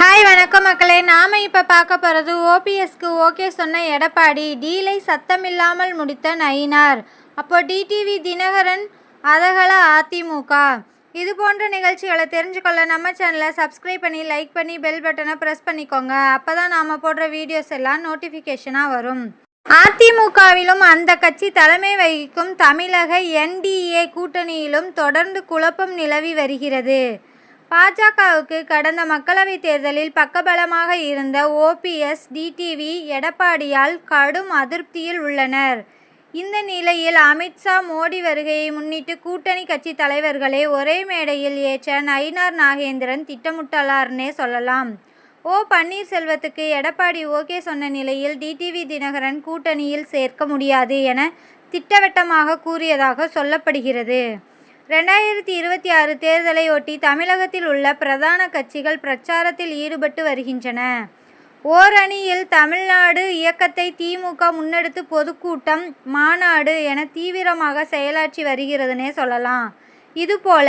Hi வணக்கம் மக்களே. நாம் இப்போ பார்க்க போகிறது ஓபிஎஸ்க்கு ஓகே சொன்ன எடப்பாடி. டீலை சத்தமில்லாமல் முடித்த நயினார். அப்போ டிடிவி தினகரன் அதகல அதிமுக. இது போன்ற நிகழ்ச்சிகளை தெரிஞ்சுக்கொள்ள நம்ம சேனலை சப்ஸ்கிரைப் பண்ணி லைக் பண்ணி பெல் பட்டனை ப்ரெஸ் பண்ணிக்கோங்க. அப்போ தான் நாம் போடுற வீடியோஸ் எல்லாம் நோட்டிஃபிகேஷனாக வரும். அதிமுகவிலும் அந்த கட்சி தலைமை வகிக்கும் தமிழக என்டிஏ கூட்டணியிலும் தொடர்ந்து குழப்பம் நிலவி வருகிறது. பாஜகவுக்கு கடந்த மக்களவைத் தேர்தலில் பக்கபலமாக இருந்த ஓபிஎஸ் டிடிவி எடப்பாடியால் கடும் அதிருப்தியில் உள்ளனர். இந்த நிலையில் அமித்ஷா மோடி வருகையை முன்னிட்டு கூட்டணி கட்சி தலைவர்களை ஒரே மேடையில் ஏற்ற நயினார் நாகேந்திரன் திட்டமிட்டுள்ளார்னே சொல்லலாம். ஓ பன்னீர்செல்வத்துக்கு எடப்பாடி ஓகே சொன்ன நிலையில் டிடிவி தினகரன் கூட்டணியில் சேர்க்க முடியாது என திட்டவட்டமாக கூறியதாக சொல்லப்படுகிறது. ரெண்டாயிரத்தி இருபத்தி ஆறு தேர்தலையொட்டி தமிழகத்தில் உள்ள பிரதான கட்சிகள் பிரச்சாரத்தில் ஈடுபட்டு வருகின்றன. ஓரணியில் தமிழ்நாடு இயக்கத்தை திமுக முன்னெடுத்து பொதுக்கூட்டம் மாநாடு என தீவிரமாக செயலாற்றி வருகிறதுனே சொல்லலாம். இதுபோல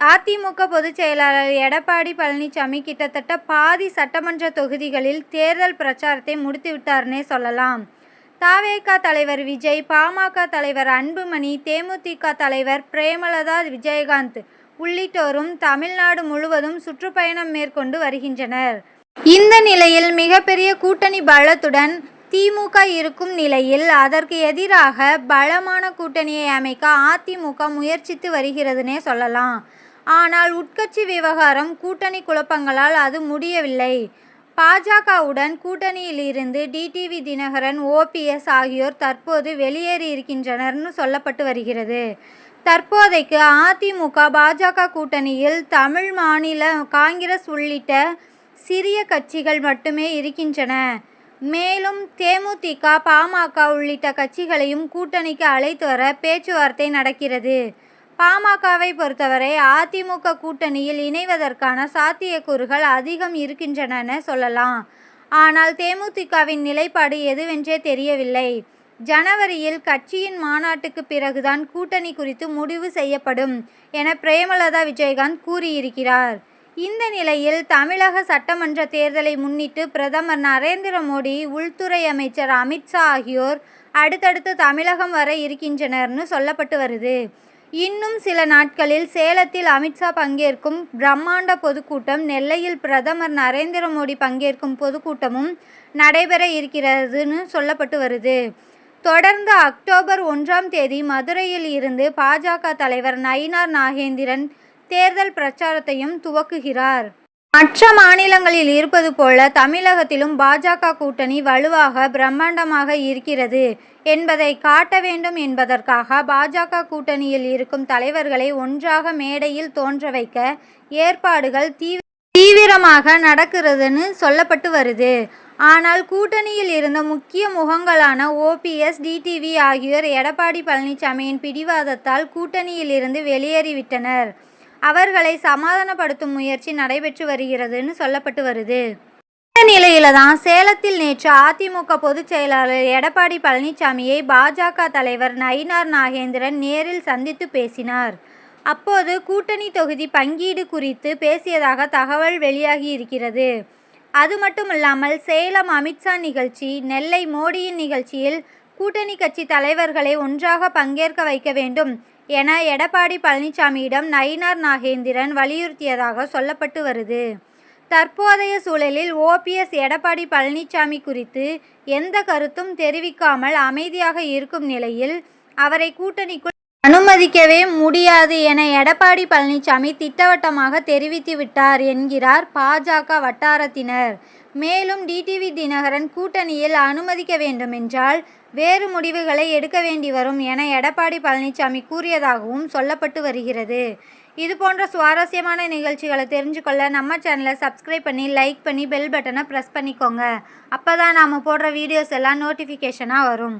அதிமுக பொதுச் செயலாளர் எடப்பாடி பழனிசாமி கிட்டத்தட்ட பாதி சட்டமன்ற தொகுதிகளில் தேர்தல் பிரச்சாரத்தை முடித்துவிட்டார்னே சொல்லலாம். தாவேகா தலைவர் விஜய் பாமக தலைவர் அன்புமணி தேமுதிக தலைவர் பிரேமலதா விஜயகாந்த் உள்ளிட்டோரும் தமிழ்நாடு முழுவதும் சுற்றுப்பயணம் மேற்கொண்டு வருகின்றனர். இந்த நிலையில் மிகப்பெரிய கூட்டணி பலத்துடன் திமுக இருக்கும் நிலையில் அதற்கு எதிராக பலமான கூட்டணியை அமைக்க அதிமுக முயற்சித்து வருகிறதுனே சொல்லலாம். ஆனால் உட்கட்சி விவகாரம் கூட்டணி குழப்பங்களால் அது முடியவில்லை. பாஜகவுடன் கூட்டணியில் இருந்து டிடிவி தினகரன் ஓபிஎஸ் ஆகியோர் தற்போது வெளியேறியிருக்கின்றனர்னு சொல்லப்பட்டு வருகிறது. தற்போதைக்கு அதிமுக பாஜக கூட்டணியில் தமிழ் மாநில காங்கிரஸ் உள்ளிட்ட சிறிய கட்சிகள் மட்டுமே இருக்கின்றன. மேலும் தேமுதிக பாமக உள்ளிட்ட கட்சிகளையும் கூட்டணிக்கு அழைத்து வர பேச்சுவார்த்தை நடக்கிறது. பாமகவை பொறுத்தவரை அதிமுக கூட்டணியில் இணைவதற்கான சாத்தியக்கூறுகள் அதிகம் இருக்கின்றன சொல்லலாம். ஆனால் தேமுதிகவின் நிலைப்பாடு எதுவென்றே தெரியவில்லை. ஜனவரியில் கட்சியின் மாநாட்டுக்கு பிறகுதான் கூட்டணி குறித்து முடிவு செய்யப்படும் என பிரேமலதா விஜயகாந்த் கூறியிருக்கிறார். இந்த நிலையில் தமிழக சட்டமன்ற தேர்தலை முன்னிட்டு பிரதமர் நரேந்திர மோடி உள்துறை அமைச்சர் அமித்ஷா ஆகியோர் அடுத்தடுத்து தமிழகம் வர இருக்கின்றனர்னு சொல்லப்பட்டு வருது. இன்னும் சில நாட்களில் சேலத்தில் அமித்ஷா பங்கேற்கும் பிரம்மாண்ட பொதுக்கூட்டம் நெல்லையில் பிரதமர் நரேந்திர மோடி பங்கேற்கும் பொதுக்கூட்டமும் நடைபெற இருக்கிறதுன்னு சொல்லப்பட்டு வருது. தொடர்ந்து அக்டோபர் ஒன்றாம் தேதி மதுரையில் இருந்து பாஜக தலைவர் நயினார் நாகேந்திரன் தேர்தல் பிரச்சாரத்தையும் துவக்குகிறார். மற்ற மாநிலங்களில் இருப்பது போல தமிழகத்திலும் பாஜக கூட்டணி வலுவாக பிரம்மாண்டமாக இருக்கிறது என்பதை காட்ட வேண்டும் என்பதற்காக பாஜக கூட்டணியில் இருக்கும் தலைவர்களை ஒன்றாக மேடையில் தோன்ற வைக்க ஏற்பாடுகள் தீவிர தீவிரமாக நடக்கிறதுன்னு சொல்லப்பட்டு வருது. ஆனால் கூட்டணியில் இருந்த முக்கிய முகங்களான ஓபிஎஸ் டிடிவி ஆகியோர் எடப்பாடி பழனிசாமியின் பிடிவாதத்தால் கூட்டணியில் இருந்து வெளியேறிவிட்டனர். அவர்களை சமாதானப்படுத்தும் முயற்சி நடைபெற்று வருகிறதுன்னு சொல்லப்பட்டு வருது. இந்த நிலையில தான் சேலத்தில் நேற்று அதிமுக பொதுச் செயலாளர் எடப்பாடி பழனிசாமியை பாஜக தலைவர் நயினார் நாகேந்திரன் நேரில் சந்தித்து பேசினார். அப்போது கூட்டணி தொகுதி பங்கீடு குறித்து பேசியதாக தகவல் வெளியாகி இருக்கிறது. அது மட்டுமில்லாமல் சேலம் அமித்ஷா நிகழ்ச்சி நெல்லை மோடியின் நிகழ்ச்சியில் கூட்டணி கட்சி தலைவர்களை ஒன்றாக பங்கேற்க வைக்க வேண்டும் என எடப்பாடி பழனிசாமியிடம் நயினார் நாகேந்திரன் வலியுறுத்தியதாக சொல்லப்பட்டு வருது. தற்போதைய சூழலில் ஓபிஎஸ் எடப்பாடி பழனிசாமி குறித்து எந்த கருத்தும் தெரிவிக்காமல் அமைதியாக இருக்கும் நிலையில் அவரை கூட்டணிக்குள் அனுமதிக்கவே முடியாது என எடப்பாடி பழனிசாமி திட்டவட்டமாக தெரிவித்து விட்டார் என்கிறார் பாஜக வட்டாரத்தினர். மேலும் டிடிவி தினகரன் கூட்டணியில் அனுமதிக்க வேண்டுமென்றால் வேறு முடிவுகளை எடுக்க வேண்டி வரும் என எடப்பாடி பழனிசாமி கூறியதாகவும் சொல்லப்பட்டு வருகிறது. இது போன்ற சுவாரஸ்யமான நிகழ்ச்சிகளை தெரிஞ்சுக்கொள்ள நம்ம சேனலை சப்ஸ்கிரைப் பண்ணி லைக் பண்ணி பெல் பட்டனை ப்ரெஸ் பண்ணிக்கோங்க. அப்போ தான் நாம் போடுற வீடியோஸ் எல்லாம் நோட்டிஃபிகேஷனாக வரும்.